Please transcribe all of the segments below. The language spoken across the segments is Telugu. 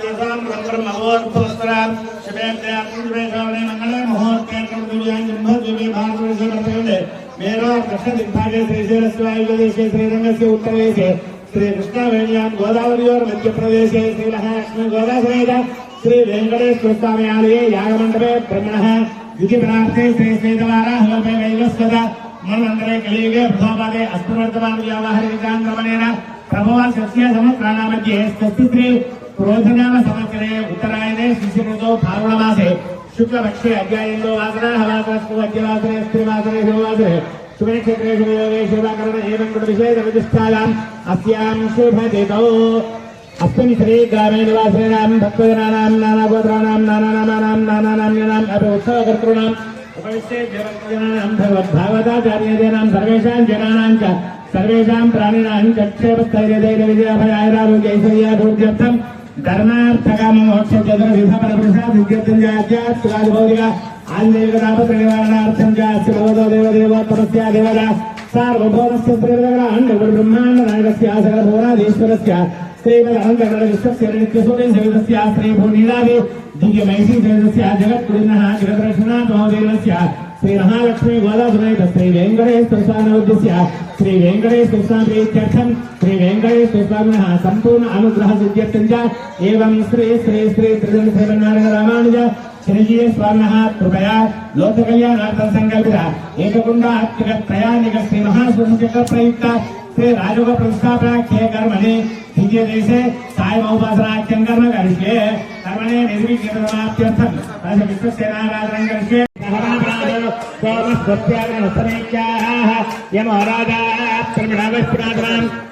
तेषां तत्र महोर्पस्त्रात् शिवेन्द्रात्मजवेशावने मङ्गले महोर्केन्द्रमदुर्याञ्जम्भद्विमे भारतवर्षे प्रसङ्गे मेरा दक्षदिग्भागे श्रीशैलस्वायुगदेशे श्रीरङ्गस्य उत्तरदेशे श्रीकृष्णवेण्यां गोदावर्योर् मध्यप्रदेशे श्रीमहालक्ष्मीगोदासमेत श्रीवेङ्कटेश्वरस्वामि आलये यागमण्डपे ब्रह्मणः युतिपरार्थे श्रीश्वेतवाराहलोपे वैवस्वत मन्वन्तरे कलियुगे प्रथमपादे अस्तुवर्तमानव्यावहारिकाङ्गमनेन प्रभवा सस्य समुद्राणामध्ये स्वस्ति श्री క్రోధనామ సంవత్సరే ఉత్తరాయణే శిశుమృతో ఫారుణమాసే శుక్లపక్షే అధ్యాయంలో వాసనాహ వాసనస్సు అధ్యవాసనే స్త్రీవాసనే శివవాసనే శుభనక్షత్రేషు వియోగే శివాకరణ ఏవం కృత విశేష ప్రతిష్టాయాం. అస్యాం శుభదితో అస్మిన్ శ్రీ గ్రామే నివాసినాం భక్తజనానాం నానాగోత్రాణాం నానానామానాం నానానామ్యనాం అపి ఉత్సవకర్తృణాం. ఉపవిశ్యే జగజ్జనానాం భగవద్భాగవతాచార్యేనాం సర్వేషాం జనానాం చ సర్వేషాం ప్రాణినాం చక్షేపస్థైర్యదైన విజయాభయారారోగ్యైశ్వర్యాభివృద్ధ్యర్థం ధర్మార్థకామ మోక్ష చంద్ర విధపర ప్రసాద్ విద్యర్థం జాత్యాత్రాదిభౌతిక ఆంజనేయ తాపత్ర నివారణార్థం జాస్తి భగవతో దేవదేవ తపస్యా దేవత. సార్వభౌమస్య శ్రీరగణాండ బ్రహ్మాండ నాయకస్య సకల భువనాధీశ్వరస్య. శ్రీమదనందగణ విశ్వస్య నిత్యసూర్య సవితస్య శ్రీభూనీలాది దివ్యమైషీ శ్రీ మహాలక్ష్మి గోదాసురేత శ్రీ వెంకటేశ్వర స్వామి ఉద్దేశ్య శ్రీ వెంకటేశ్వర స్వామి ప్రీత్యర్థం శ్రీ వెంకటేశ్వర స్వామినः సంపూర్ణ అనుగ్రహ సిద్ధ్యర్థం చ ఏవం శ్రీ శ్రీ శ్రీ త్రిజన సేవనారాయణ రామానుజ చిరంజీవి స్వామినः కృపయా లోక కళ్యాణార్థం సంకల్పిత ఏకకుండాత్మక త్రయానిక శ్రీ మహాసుచక ప్రయుక్త శ్రీ రాజోగ ప్రతిష్టాప్రాఖ్యే కర్మణి దివ్య దేశే సాయమౌపాసనాఖ్యం కర్మ కరిష్యే. కర్మణే నిర్విఘ్నసమాప్త్యర్థం రాజ విశ్వసేనారాధనం కరిష్యే. యమరాజాత్రమణావస్పురాధనాం జాతవేద మూర్ఖేంజాపునాథో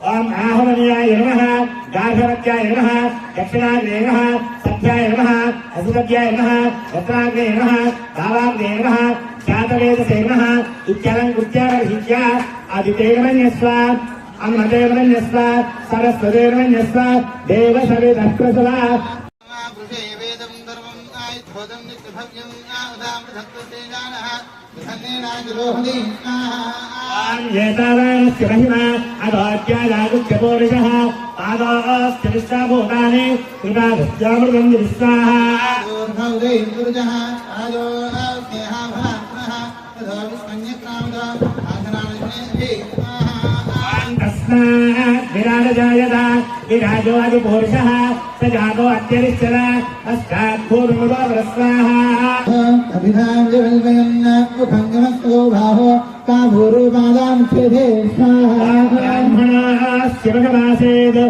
ఓం ఆహ్వనీయాయ నమః గార్హవత్యాయ నమ దక్షిణాగ్నే నమ సత్యాయ నమ అసుసత్యాయ నమ రత్నాగ్నే నమ భావాగ్నే నమః జాతవేదసే నమః ఇత్యలంకృత్యారహిత్య ఆదితేర్మన్యస్వ అన్నదేవరన్యస్వ సరస్వదేవరన్యస్వ దేవ సవిదఃప్రసవ వృషే వేదం ధర్మం ఆయుధోదం నిత్యభవ్యం ఆదామృతత్వతేజానః ధన్యేనాజరోహణి ఏతావానస్య మహిమా అదోత్యాదాగుత్య పూరుషः పాదోస్య విశ్వభూతాని కృపాదస్యామృతం విశ్వాహ ఆదోర్భౌదై పురుజః ఆదో స్నేహాభనాత్మః తదో విస్మన్యక్రామదో ఆసనాలక్ష్మీ తస్మాత్ విరాజాయత విరాజో అధిపూరుషः స జాతో అత్యరిశ్చర తస్మాత్ పూర్వముదో వ్రస్వాహ అభిధావ్యవల్వయన్న ఉపంగమస్తో బాహో కాభూరుపాదాముఖ్యతే బ్రాహ్మణాస్య భగవాసేద్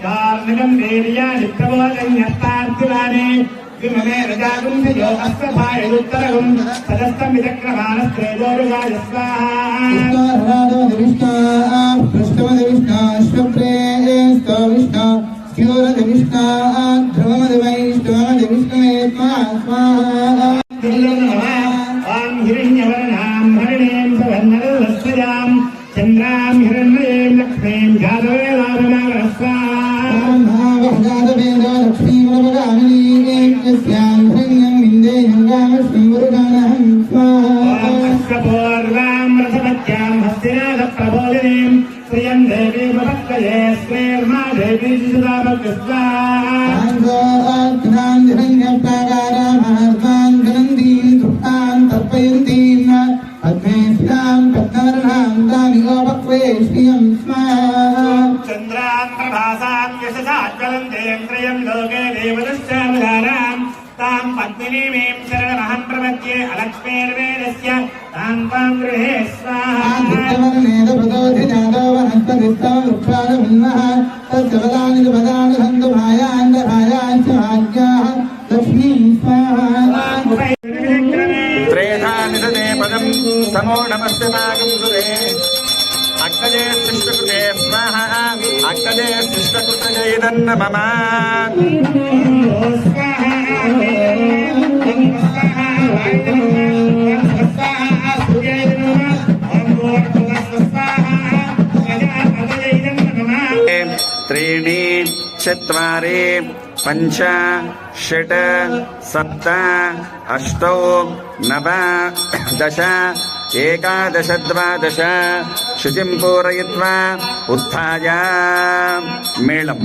బాహోరాజన్యకృతः ఓరోదస్య యద్వైశ్యः తద్భాగం శ్రోత్రోజాయత స్వాహా చంద్రమోహనభాగः చక్షే సూర్యోదంత ఉభాదింద్రస్థాగ్నిష్ట ప్రాణాద్భైరుగాజస్వాహ నిష్కార్మికం सर्वत्वेष्टियं स्म चन्द्रान्तर्भासां यशसाज्वलं देन्द्रियं लोके देवदश्चावधारां तां पद्मिनीमीं शरणमहं प्रपद्ये अलक्ष्मीर्वेदस्य तां त्वां गृहे स्वाहावर्णेदपदोधिजातो वनस्पतिस्तव वृक्षादभिन्नः तस्य पदानि च पदानि सन्तु भायान्दभायाश्च भाग्याः लक्ष्मी स्वाहा त्रयधा निधने पदं समो नमस्ते मागं सुरे अग्नजे शिष्टकृते स्वाहा अग्नजे शिष्टकृतजे इदन्न मम त्रीणि चत्वारि पञ्च षट् सप्त अष्टौ नव दश एकादश द्वादश शुचिं पूरयित्वा उत्थाय मेळम्।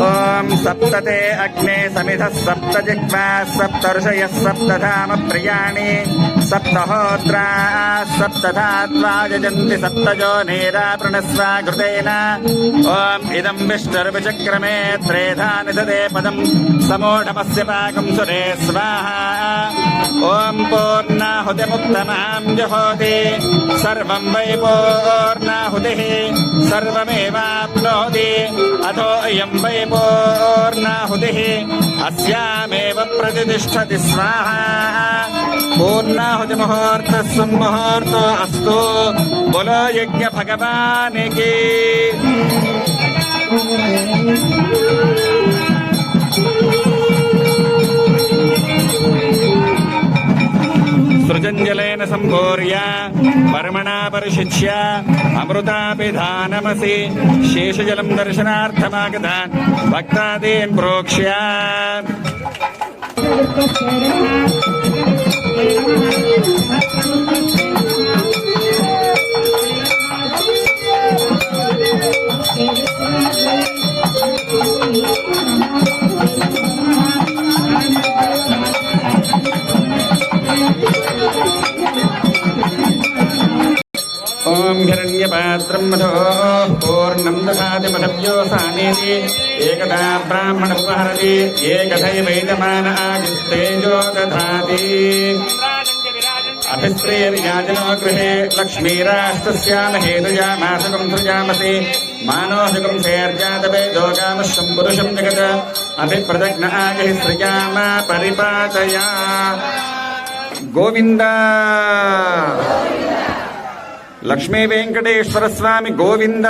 ॐ सप्तते अग्ने समिधः सप्त जिह्वा सप्तर्षयः सप्तधाम प्रियाणि। सप्तहोत्राः सप्तधात्वा यजन्ति सप्तजो नेरापृणस्व घृतेन ॐ इदं विष्णुर्विचक्रमे त्रेधा निदते पदम् समोढमस्य पाकं सुरे स्वाहा ॐ पूर्णाहुतिमुक्तमां जहोति सर्वं वै पूर्णाहुतिः सर्वमेवाप्नोति अथो अयं वै पूर्णाहुतिः अस्यामेव प्रतिष्ठति स्वाहा పూర్ణాహుతి ముహూర్త సున్ముహూర్త అస్తు బులో యజ్ఞ భగవానికి సృజంజలేన సంభూర్య పరమణా పరిశిచ్య అమృతాభిధానమసి శేషజలం దర్శనార్థమాగత భక్తాదీన్ ప్రోక్ష్య ॐ हिरण्यपात्रं मधोः पूर्णं दधाति मधव्योसानेति एकदा ब्राह्मणोपहरति एकथैवैदमान आदिस्तेजो दधाति अभिस्त्रीर्याजनो गृहे लक्ष्मीराष्ट्रस्यामहे तुजामासुकं सृजामसि मानोऽसुकं सेर्जातवेदोगामश्वं पुरुषं जगत् अभिप्रदग्न आगहि सृजामा परिपातया గోవింద లక్ష్మీ వెంకటేశ్వర స్వామి గోవింద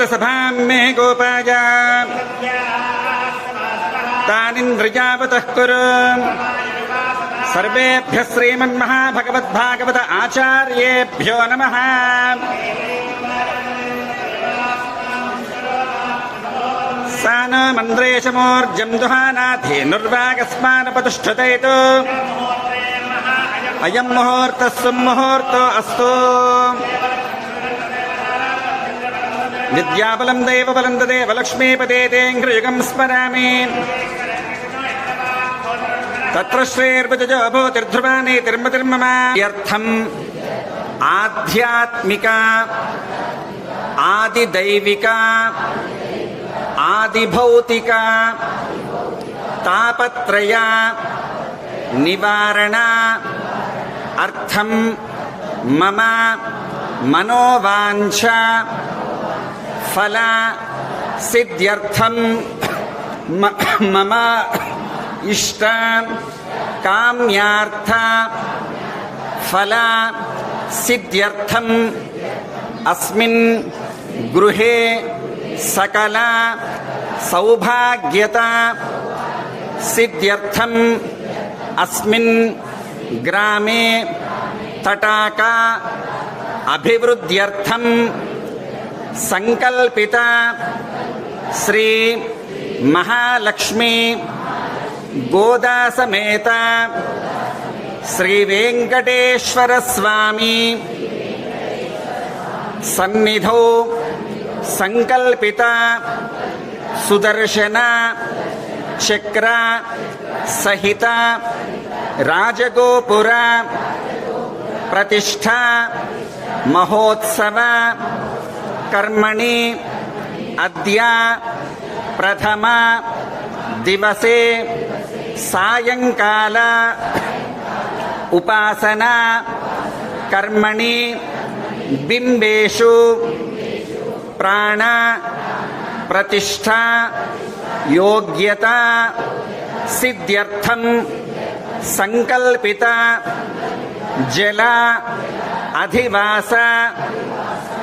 సప్రత సభాం మే గోపాయ. తానింద్రియావతః కురు. సర్వేభ్య శ్రీమన్మహాభగవద్భాగవత ఆచార్యేభ్యో నమ. సాన మంద్రేశమోర్జం దుహానాధేనుర్వాగస్మానపతిష్ఠతేతు అయం ముహూర్త సుముహూర్తో అస్తు. విద్యాబలం దైవబలం తదేవ లక్ష్మీపదే తేంఘ్రయుగం స్మరామి. తత్ర శ్రేర్భుజో భూతిర్ధ్రువాణి తిర్మతిర్మమార్థం ఆధ్యాత్మిక ఆదిదైవిక ఆదిభౌతిక తాపత్రయ నివారణ. అర్థం మమ మనోవాంఛ. ఫల సిద్ధ్యర్థం మ- మమ ఇష్ట కామ్యార్థ ఫల సిద్ధ్యర్థం అస్మిన్ గృహే సకల సౌభాగ్యత సిద్ధ్యర్థం అస్మిన్ గ్రామే తటాక అభివృద్ధ్యర్థం సంకల్పిత శ్రీ మహాలక్ష్మి గోదాసమేత శ్రీ వెంకటేశ్వర స్వామి సన్నిధౌ సంకల్పిత సుదర్శన చక్ర సహిత రాజగోపుర ప్రతిష్ట మహోత్సవ కర్మణి అద్య ప్రథమ దివసే సాయంకాల ఉపాసన కర్మణి బింబేషు ప్రాణ ప్రతిష్ఠ యోగ్యత సిద్ధ్యర్థం సంకల్పిత జల అధివాస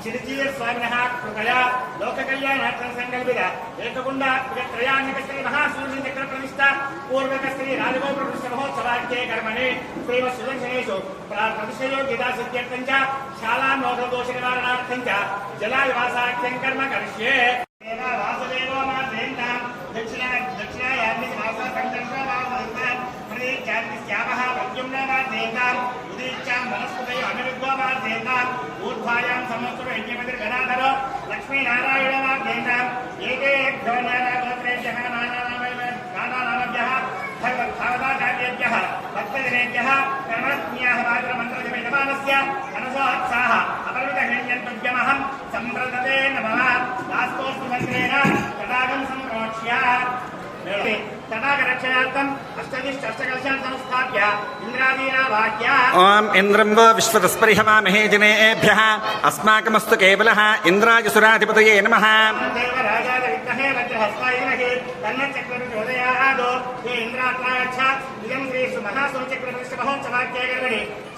శ్రీ మహాలక్ష్మీ గోదా సమేత శ్రీ వెంకటేశ్వర స్వామినోద్దిశ్య శ్రీ వెంకటేశ్వర స్వామి ప్రీత్యర్థం ఏవం శ్రీ శ్రీ శ్రీ కృతం శ్రీమన్నారాయణ రామానుజ చిరుజీవ స్వామినః కృపయా లోక కళ్యాణార్థం సంకల్పిత ఏకగుండ త్రయాణిక శ్రీ మహాసూర్య చక్ర ప్రతిష్ట పూర్వక శ్రీ రాజగోపుర ప్రతిష్ట మహోత్సవాఖ్యే కర్మణి శ్రీమ సుదర్శనేషు ప్రతిష్టయోగ్యతా సిద్ధ్యర్థం చ శాలా సభాయాం సంవత్సరం యజ్ఞపతి గణాధరో లక్ష్మీనారాయణ నాగేశాం ఏకే ధోన్యారా గోత్రేభ్య నానానామభ్య భగవద్భావతాచార్యేభ్య భక్తజనేభ్య కర్మజ్ఞాః వాగ్రమంత్రజమే నమానస్య మనసోహత్సాః అపరిమిత హృణ్యంతుభ్యమహం సంప్రదతే నమః దాస్తోస్తు మంత్రేణ తటాగం సంప్రోక్ష్య. తటాగ ఓం ఇంద్రం వో విశ్వతస్పరిహవామహే జనేభ్య అస్మాకమస్తు కేవల ఇంద్రాయ సురాధిపతయే నమ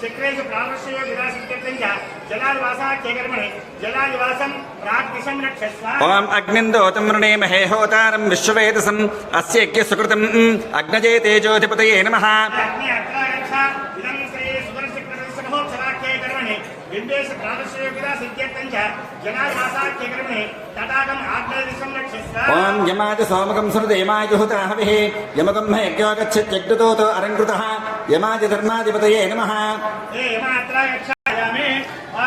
చక్రేషు ప్రాణశ్రయో విరాసిత్య జలాదివాసాఖ్యకర్మణి జలాదివాసం ప్రాగ్దిశం రక్షస్వ ఓం అగ్నిందోతం వృణేమహే హోతారం విశ్వవేదసం అస్య యజ్ఞ సుకృతం అగ్నజేతే తేజోధిపతయే నమ. ఓం యమాజ సోమకం సుహృతయమాయుహుతాహవిః యమకం యజ్ఞోగచ్చత్యగ్రతోతో అరంకృతః యమాజ ధర్మాధిపతయే నమః.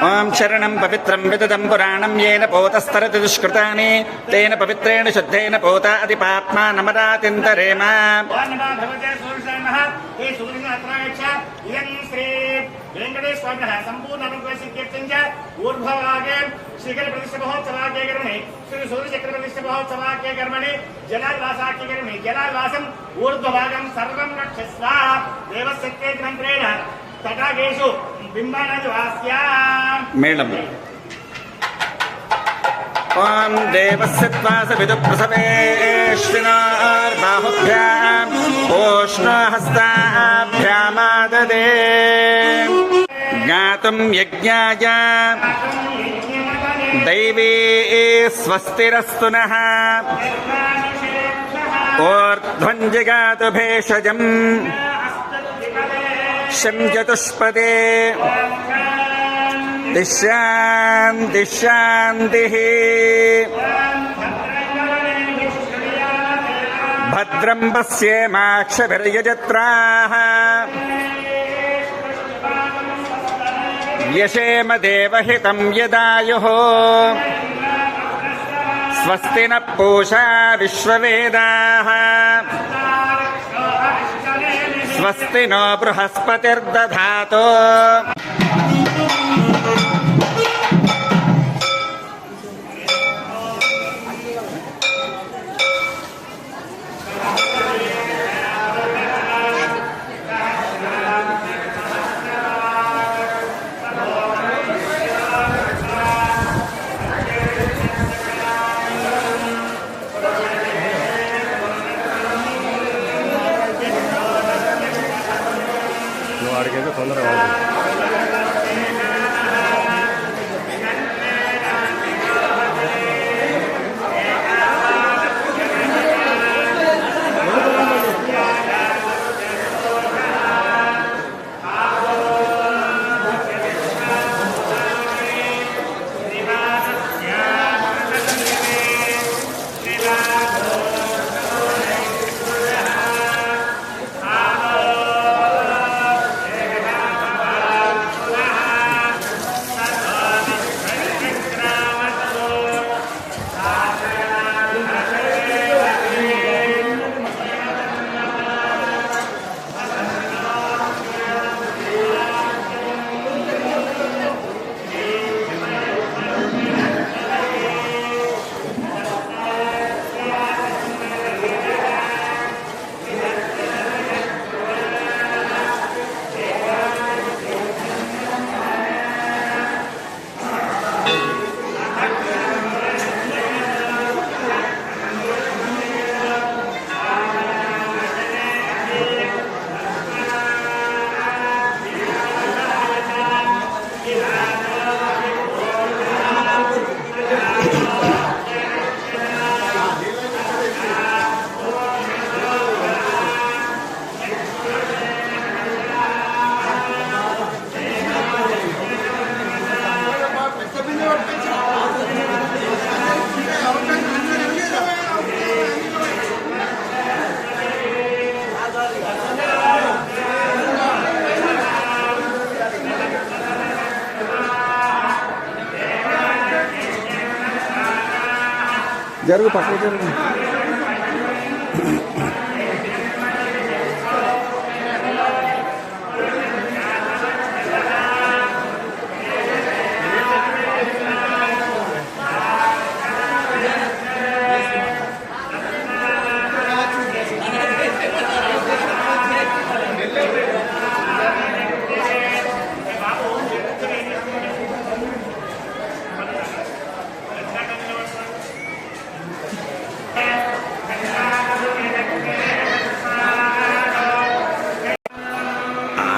ఓం శరణం పవిత్రం విదదం పురాణం येन పోతస్తరతి దుష్కృతాని తేన పవిత్రేణ శుద్ధేన పోత అతి పాప్మా నమరాతింతరేమ వెంకటేశ్వర స్వామినः సంపూర్ణ అనుగ్రహసిద్ధ్యర్థం చ ఊర్ధ్వభాగే శ్రీకర ప్రతిష్ఠ మహోత్సవాఖ్య కర్మణి శ్రీ సూర్యచక్ర ప్రతిష్ఠ మహోత్సవాఖ్య కర్మణి. జలాదివాసాఖ్య కర్మణి జలాదివాసం ఊర్ధ్వభాగం సర్వం రక్షస్వ. దేవశక్తే మంత్రేణ తటాకేషు మేళం ఓం దేవస్య త్వాస విదుప్రసవేష్వినార్బాహుభ్యాం ఓష్ణహస్తాభ్యామాదదే జ్ఞాతుం యజ్ఞాయ దైవీ స్వస్తిరస్తు నః ఊర్ధ్వం జగాతు शं चतुष्पदे दिशां दिशान्तिः भद्रं पश्येमाक्षभिर्यजत्राः यशेम देवहितं यदायुः स्वस्ति न पूषा विश्ववेदाः। విశ్వవేదాः స్వస్తి నో ఆడికైతే తొందరగా జరుగు పక్కన జరుగు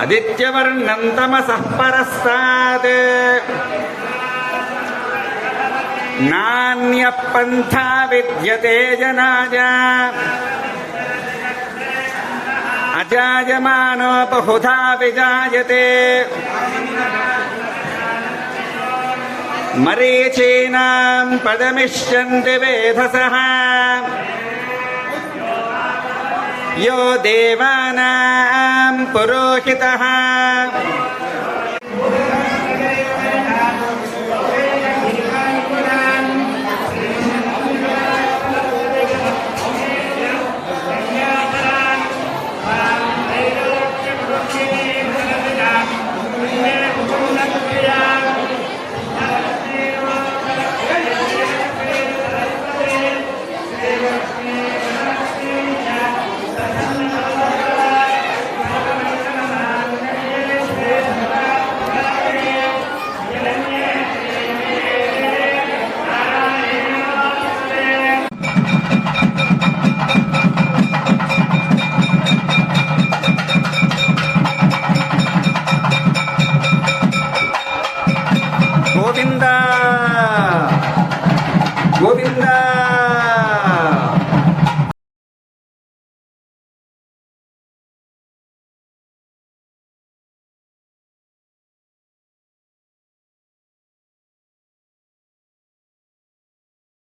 ఆదిత్యవర్ణం తమసః పరస్తాత్ నాణ్య పంథా విద్యతే జనాయ అజాయమానో బహుధా విజాయతే మరీచీనాం పదమిష్యంతి వేధసః यो देवानां पुरोहितः